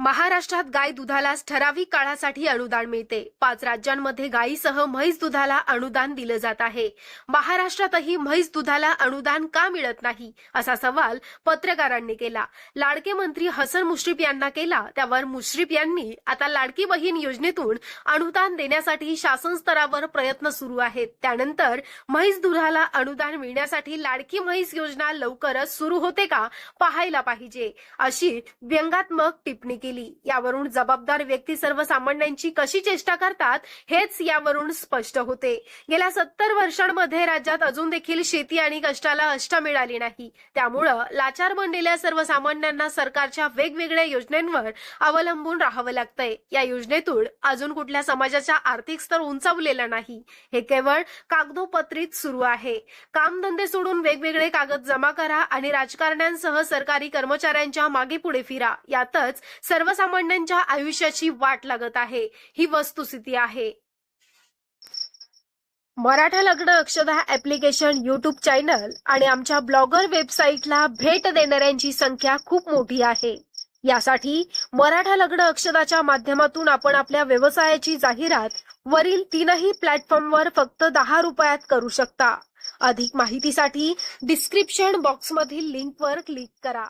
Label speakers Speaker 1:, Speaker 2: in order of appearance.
Speaker 1: महाराष्ट्रात गाय दुधाला ठराविक काळासाठी अनुदान मिळते. पाच राज्यांमध्ये गायीसह म्हैस दुधाला अनुदान दिलं जात आहे. महाराष्ट्रातही म्हैस दुधाला अनुदान का मिळत नाही? असा सवाल पत्रकारांनी केला. लाडके मंत्री हसन मुश्रीफ यांना केला. त्यावर मुश्रीफ यांनी आता लाडकी बहीण योजनेतून अनुदान देण्यासाठी शासन स्तरावर प्रयत्न सुरू आहेत. त्यानंतर म्हैस दुधाला अनुदान मिळण्यासाठी लाडकी म्हैस योजना लवकरच सुरू होते का पाहायला पाहिजे अशी व्यंगात्मक टिप्पणी केली. केली. यावरून जबाबदार व्यक्ती सर्वसामान्यांची कशी चेष्टा करतात हेच यावरून स्पष्ट होते. गेल्या सत्तर वर्षांमध्ये राज्यात अजून देखील शेती आणि कष्टाला अष्ट मिळाली नाही. त्यामुळं लाचार बनलेल्या सर्वसामान्यांना सरकारच्या वेगवेगळ्या योजनांवर अवलंबून राहावं लागतंय. या योजनेतून अजून कुठल्या समाजाचा आर्थिक स्तर उंचावलेला नाही. हे केवळ कागदोपत्रीत सुरू आहे. कामधंदे सोडून वेगवेगळे कागद जमा करा आणि राजकारण्यांसह सरकारी कर्मचाऱ्यांच्या मागे पुढे फिरा. यातच सर सर्वसामान्यांच्या आयुष्याची वाट लागत आहे. ही वस्तुस्थिती आहे. मराठा लग्न अक्षदा ऍप्लिकेशन युट्यूब चॅनल आणि आमच्या ब्लॉगर वेबसाईटला भेट देणाऱ्यांची संख्या खूप मोठी आहे. यासाठी मराठा लग्न अक्षदाच्या माध्यमातून आपण आपल्या व्यवसायाची जाहिरात वरील तीनही प्लॅटफॉर्मवर फक्त दहा रुपयात करू शकता. अधिक माहितीसाठी डिस्क्रिप्शन बॉक्समधील लिंकवर क्लिक करा.